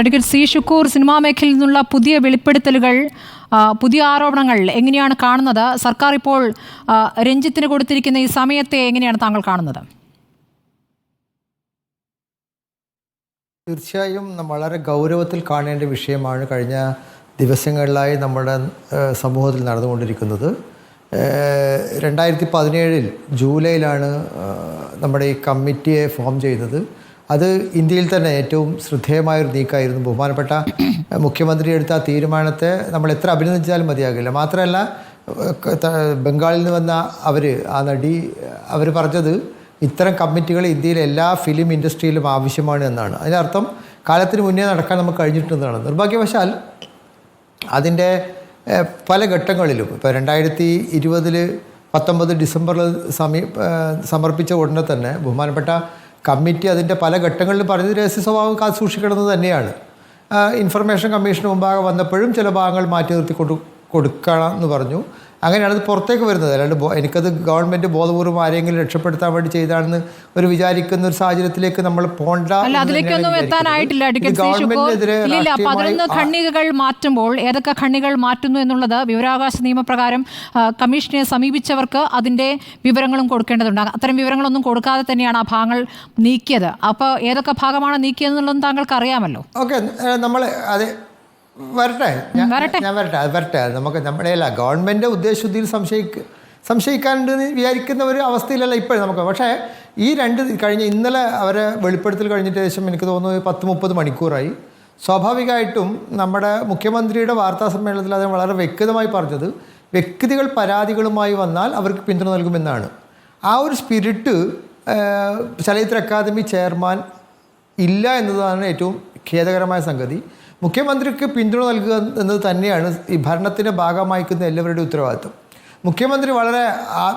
Advocate C Shukkur cinema മേഖലയിൽ നിന്നുള്ള പുതിയ വെളിപ്പെടുത്തലുകൾ പുതിയ ആരോപണങ്ങൾ എങ്ങനെയാണ് കാണുന്നത്? സർക്കാർ ഇപ്പോൾ രഞ്ജിത്തിന് കൊടുത്തിരിക്കുന്ന ഈ സമയത്തെ എങ്ങനെയാണ് താങ്കൾ കാണുന്നത്? തീർച്ചയായും വളരെ ഗൗരവത്തിൽ കാണേണ്ട വിഷയമാണ് കഴിഞ്ഞ ദിവസങ്ങളിലായി നമ്മുടെ സമൂഹത്തിൽ നടന്നുകൊണ്ടിരിക്കുന്നത്. രണ്ടായിരത്തി പതിനേഴിൽ ജൂലൈയിലാണ് നമ്മുടെ ഈ കമ്മിറ്റിയെ ഫോം ചെയ്തത് അത് ഇന്ത്യയിൽ തന്നെ ഏറ്റവും ശ്രദ്ധേയമായൊരു നീക്കമായിരുന്നു ബഹുമാനപ്പെട്ട മുഖ്യമന്ത്രി എടുത്ത തീരുമാനത്തെ നമ്മൾ എത്ര അഭിനന്ദിച്ചാലും മതിയാകില്ല. മാത്രമല്ല ബംഗാളിൽ നിന്ന് വന്ന അവർ ആ നടി അവർ പറഞ്ഞത് ഇത്തരം കമ്മിറ്റികൾ ഇന്ത്യയിലെ എല്ലാ ഫിലിം ഇൻഡസ്ട്രിയിലും ആവശ്യമാണ് എന്നാണ്. അതിനർത്ഥം കാലത്തിന് മുന്നേ നടക്കാൻ നമുക്ക് കഴിഞ്ഞിട്ടുണ്ടെന്നാണ് നിർഭാഗ്യവശാൽ അതിന്റെ പല ഘട്ടങ്ങളിലും ഇപ്പോൾ രണ്ടായിരത്തി ഇരുപതിൽ പത്തൊമ്പത് ഡിസംബറിൽ സമീ സമർപ്പിച്ച ഉടനെ തന്നെ ബഹുമാനപ്പെട്ട കമ്മിറ്റി അതിന്റെ പല ഘട്ടങ്ങളിലും പറഞ്ഞത് രഹസ്യ സ്വഭാവം കാത്തു സൂക്ഷിക്കണമെന്ന് തന്നെയാണ്. ഇൻഫർമേഷൻ കമ്മീഷന് മുമ്പാകെ വന്നപ്പോഴും ചില ഭാഗങ്ങൾ മാറ്റി നിർത്തി കൊടു കൊടുക്കണം എന്ന് പറഞ്ഞു. അങ്ങനെയാണ് അത് പുറത്തേക്ക് വരുന്നത്. അല്ലാണ്ട് എനിക്കത് ഗവൺമെന്റ് ബോധപൂർവം ആരെങ്കിലും രക്ഷപ്പെടുത്താൻ വേണ്ടി ചെയ്താണെന്ന് ഒരു വിചാരിക്കുന്ന ഒരു സാഹചര്യത്തിലേക്ക് നമ്മൾ പോണ്ട അതിലേക്കൊന്നും എത്താനായിട്ടില്ല. പതിനൊന്ന് മാറ്റുമ്പോൾ ഏതൊക്കെ ഖണ്ണികൾ മാറ്റുന്നു എന്നുള്ളത് വിവരാവകാശ നിയമപ്രകാരം കമ്മീഷനെ സമീപിച്ചവർക്ക് അതിന്റെ വിവരങ്ങളും കൊടുക്കേണ്ടതുണ്ട്. അത്തരം വിവരങ്ങളൊന്നും കൊടുക്കാതെ തന്നെയാണ് ആ ഭാഗങ്ങൾ നീക്കിയത്. അപ്പോൾ ഏതൊക്കെ ഭാഗമാണ് നീക്കിയതെന്നുള്ളതും താങ്കൾക്ക് അറിയാമല്ലോ. ഓക്കെ നമ്മൾ അത് വരട്ടെ. ഞാൻ വരട്ടെ. ഞാൻ വരട്ടെ. അത് വരട്ടെ. നമുക്ക് നമ്മുടെ അല്ല ഗവൺമെന്റ് ഉദ്ദേശശുദ്ധിയിൽ സംശയിക്ക സംശയിക്കാണ്ട് വിചാരിക്കുന്ന ഒരു അവസ്ഥയിലല്ല ഇപ്പോഴും നമുക്ക്. പക്ഷേ ഈ രണ്ട് കഴിഞ്ഞ ഇന്നലെ അവരെ വെളിപ്പെടുത്തൽ കഴിഞ്ഞിട്ട് ഏകദേശം എനിക്ക് തോന്നുന്നു പത്ത് മുപ്പത് മണിക്കൂറായി. സ്വാഭാവികമായിട്ടും നമ്മുടെ മുഖ്യമന്ത്രിയുടെ വാർത്താ സമ്മേളനത്തിൽ അദ്ദേഹം വളരെ വ്യക്തമായി പറഞ്ഞത് വ്യക്തികൾ പരാതികളുമായി വന്നാൽ അവർക്ക് പിന്തുണ നൽകുമെന്നാണ്. ആ ഒരു സ്പിരിറ്റ് ചലച്ചിത്ര അക്കാദമി ചെയർമാൻ ഇല്ല എന്നതാണ് ഏറ്റവും ഖേദകരമായ സംഗതി. മുഖ്യമന്ത്രിക്ക് പിന്തുണ നൽകുക എന്നത് തന്നെയാണ് ഈ ഭരണത്തിന്റെ ഭാഗമായിക്കുന്ന എല്ലാവരുടെ ഉത്തരവാദിത്വം. മുഖ്യമന്ത്രി വളരെ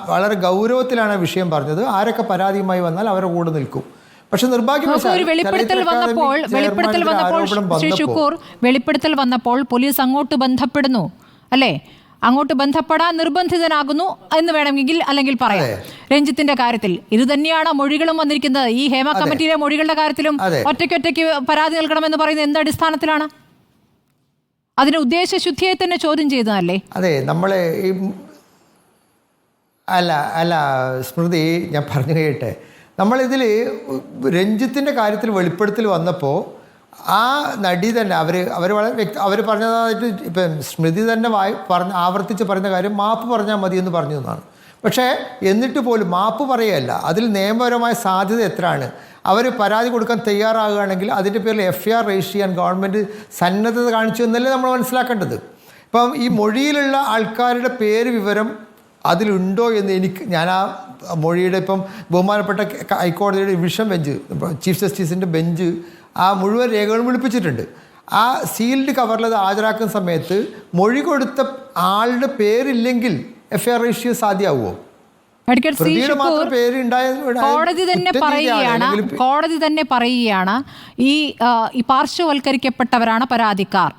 വളരെ ഗൗരവത്തിലാണ് വിഷയം പറഞ്ഞത്. ആരൊക്കെ പരാതിയുമായി വന്നാൽ അവരുടെ കൂടെ നിൽക്കും. പക്ഷെ നിർഭാഗ്യം നിർഭാഗ്യവശാൽ വെളിപ്പെടുത്തൽ വന്നപ്പോൾ വെളിപ്പെടുത്തൽ വന്നപ്പോൾ ശ്രീ വെളിപ്പെടുത്തൽ വന്നപ്പോൾ പോലീസ് അങ്ങോട്ട് ബന്ധപ്പെടുന്നു. അല്ലേ? അങ്ങോട്ട് ബന്ധപ്പെടാൻ നിർബന്ധിതനാകുന്നു എന്ന് വേണമെങ്കിൽ അല്ലെങ്കിൽ പറയാം. രഞ്ജിത്തിന്റെ കാര്യത്തിൽ ഇത് തന്നെയാണ് മൊഴികളും വന്നിരിക്കുന്നത്. ഈ ഹേമ കമ്മിറ്റിയിലെ മൊഴികളുടെ കാര്യത്തിലും. ഒറ്റയ്ക്കൊറ്റയ്ക്ക് പരാതി നൽകണമെന്ന് പറയുന്നത് എന്ത് അടിസ്ഥാനത്തിലാണ്? അതിന് ഉദ്ദേശ ശുദ്ധിയെ തന്നെ ചോദ്യം ചെയ്തതല്ലേ? അതെ നമ്മളെ ഈ അല്ല അല്ല സ്മൃതി ഞാൻ പറഞ്ഞു കഴിയട്ടെ നമ്മളിതിൽ രഞ്ജിത്തിന്റെ കാര്യത്തിൽ വെളിപ്പെടുത്തൽ വന്നപ്പോൾ ആ നടി തന്നെ അവർ അവർ വളരെ വ്യക്തി അവർ പറഞ്ഞതായിട്ട് ഇപ്പം സ്മൃതി തന്നെ വായി പറഞ്ഞ് ആവർത്തിച്ച് പറയുന്ന കാര്യം മാപ്പ് പറഞ്ഞാൽ മതി എന്ന് പറഞ്ഞു എന്നാണ്. പക്ഷേ എന്നിട്ട് പോലും മാപ്പ് പറയുകയല്ല. അതിൽ നിയമപരമായ സാധ്യത എത്രയാണ്? അവർ പരാതി കൊടുക്കാൻ തയ്യാറാകുകയാണെങ്കിൽ അതിന്റെ പേരിൽ എഫ് ഐ ആർ രജിസ്റ്റർ ചെയ്യാൻ ഗവൺമെന്റ് സന്നദ്ധത കാണിച്ചു എന്നല്ലേ നമ്മൾ മനസ്സിലാക്കേണ്ടത്. ഇപ്പം ഈ മൊഴിയിലുള്ള ആൾക്കാരുടെ പേര് വിവരം അതിലുണ്ടോ എന്ന് എനിക്ക് ഞാൻ ആ മൊഴിയുടെ ഇപ്പം ബഹുമാനപ്പെട്ട ഹൈക്കോടതിയുടെ ഡിവിഷൻ ബെഞ്ച് ചീഫ് ജസ്റ്റിസിന്റെ ബെഞ്ച് ആ മുഴുവൻ രേഖകളും വിളിപ്പിച്ചിട്ടുണ്ട്. ആ സീൽഡ് കവറിൽ അത് ഹാജരാക്കുന്ന സമയത്ത് മൊഴി കൊടുത്ത ആളുടെ പേരില്ലെങ്കിൽ എഫ് ഐ ആർ രജിസ്റ്റർ സാധ്യമാവുമോ? കോടതി തന്നെ പറയുകയാണ് കോടതി തന്നെ പറയുകയാണ് ഈ പാർശ്വവൽക്കരിക്കപ്പെട്ടവരാണ് പരാതിക്കാർ.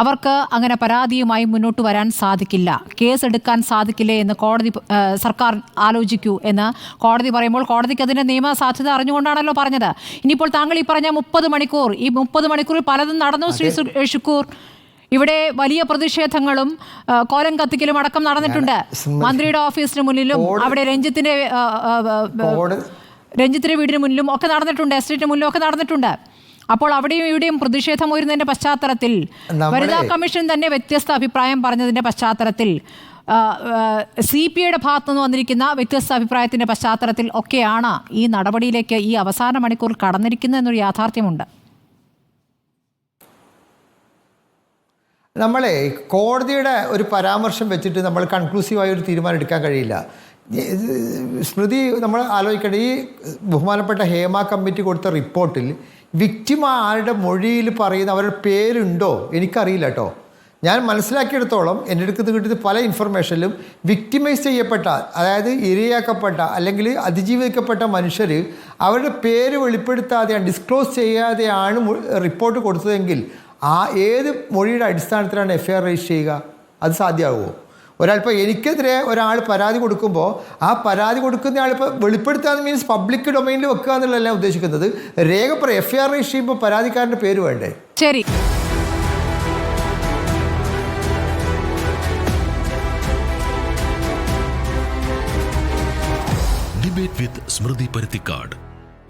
അവർക്ക് അങ്ങനെ പരാതിയുമായി മുന്നോട്ട് വരാൻ സാധിക്കില്ല. കേസ് എടുക്കാൻ സാധിക്കില്ലേ എന്ന് കോടതി സർക്കാർ ആലോചിക്കൂ എന്ന് കോടതി പറയുമ്പോൾ കോടതിക്ക് അതിന്റെ നിയമ സാധ്യത അറിഞ്ഞുകൊണ്ടാണല്ലോ പറഞ്ഞത്. ഇനിയിപ്പോൾ താങ്കൾ ഈ പറഞ്ഞ മുപ്പത് മണിക്കൂർ ഈ മുപ്പത് മണിക്കൂറിൽ പലതും നടന്നു ശ്രീ ഷുക്കൂർ. ഇവിടെ വലിയ പ്രതിഷേധങ്ങളും കോലം കത്തിക്കലും അടക്കം നടന്നിട്ടുണ്ട്. മന്ത്രിയുടെ ഓഫീസിന് മുന്നിലും അവിടെ രഞ്ജിത്തിന്റെ രഞ്ജിത്തിന്റെ വീടിന് മുന്നിലും ഒക്കെ നടന്നിട്ടുണ്ട് എസ്റ്റേറ്റിന് മുന്നിലും ഒക്കെ നടന്നിട്ടുണ്ട്. അപ്പോൾ അവിടെയും ഇവിടെയും പ്രതിഷേധം ഉയരുന്നതിന്റെ പശ്ചാത്തലത്തിൽ വനിതാ കമ്മീഷൻ തന്നെ വ്യത്യസ്ത അഭിപ്രായം പറഞ്ഞതിന്റെ പശ്ചാത്തലത്തിൽ സി പി ഐയുടെ ഭാഗത്തു നിന്ന് വന്നിരിക്കുന്ന വ്യത്യസ്ത അഭിപ്രായത്തിന്റെ പശ്ചാത്തലത്തിൽ ഒക്കെയാണ് ഈ നടപടിയിലേക്ക് ഈ അവസാന മണിക്കൂർ കടന്നിരിക്കുന്നത് എന്നൊരു യാഥാർത്ഥ്യമുണ്ട്. നമ്മളെ കോടതിയുടെ ഒരു പരാമർശം വെച്ചിട്ട് നമ്മൾ കൺക്ലൂസീവായ ഒരു തീരുമാനം എടുക്കാൻ കഴിയില്ല. സ്മൃതി നമ്മൾ ആലോചിക്കേണ്ട ഈ ബഹുമാനപ്പെട്ട ഹേമ കമ്മിറ്റി കൊടുത്ത റിപ്പോർട്ടിൽ വിക്റ്റിം ആരുടെ മൊഴിയിൽ പറയുന്ന അവരുടെ പേരുണ്ടോ? എനിക്കറിയില്ല കേട്ടോ. ഞാൻ മനസ്സിലാക്കിയെടുത്തോളം എന്റെ അടുത്ത് കിട്ടിയത് പല ഇൻഫർമേഷനിലും വിക്ടിമൈസ് ചെയ്യപ്പെട്ട അതായത് ഇരയാക്കപ്പെട്ട അല്ലെങ്കിൽ അതിജീവിക്കപ്പെട്ട മനുഷ്യർ അവരുടെ പേര് വെളിപ്പെടുത്താതെയാണ് ഡിസ്ക്ലോസ് ചെയ്യാതെയാണ് റിപ്പോർട്ട് കൊടുത്തതെങ്കിൽ ആ ഏത് മൊഴിയുടെ അടിസ്ഥാനത്തിലാണ് എഫ് ഐ ആർ രജിസ്റ്റർ ചെയ്യുക? അത് സാധ്യമാകുമോ? ഒരാൾ ഇപ്പോൾ എനിക്കെതിരെ ഒരാൾ പരാതി കൊടുക്കുമ്പോൾ ആ പരാതി കൊടുക്കുന്ന ആളിപ്പോൾ വെളിപ്പെടുത്താൻ വെളിപ്പെടുത്താന്ന് മീൻസ് പബ്ലിക് ഡൊമൈനിൽ വെക്കുക എന്നുള്ളതല്ല ഉദ്ദേശിക്കുന്നത്. രേഖ എഫ് ഐ ആർ രജിസ്റ്റർ ചെയ്യുമ്പോൾ പരാതിക്കാരന്റെ പേര് വേണ്ടേ? ശരി. ഡിബേറ്റ് വിത്ത് സ്മൃതി പരുത്തിക്കാട്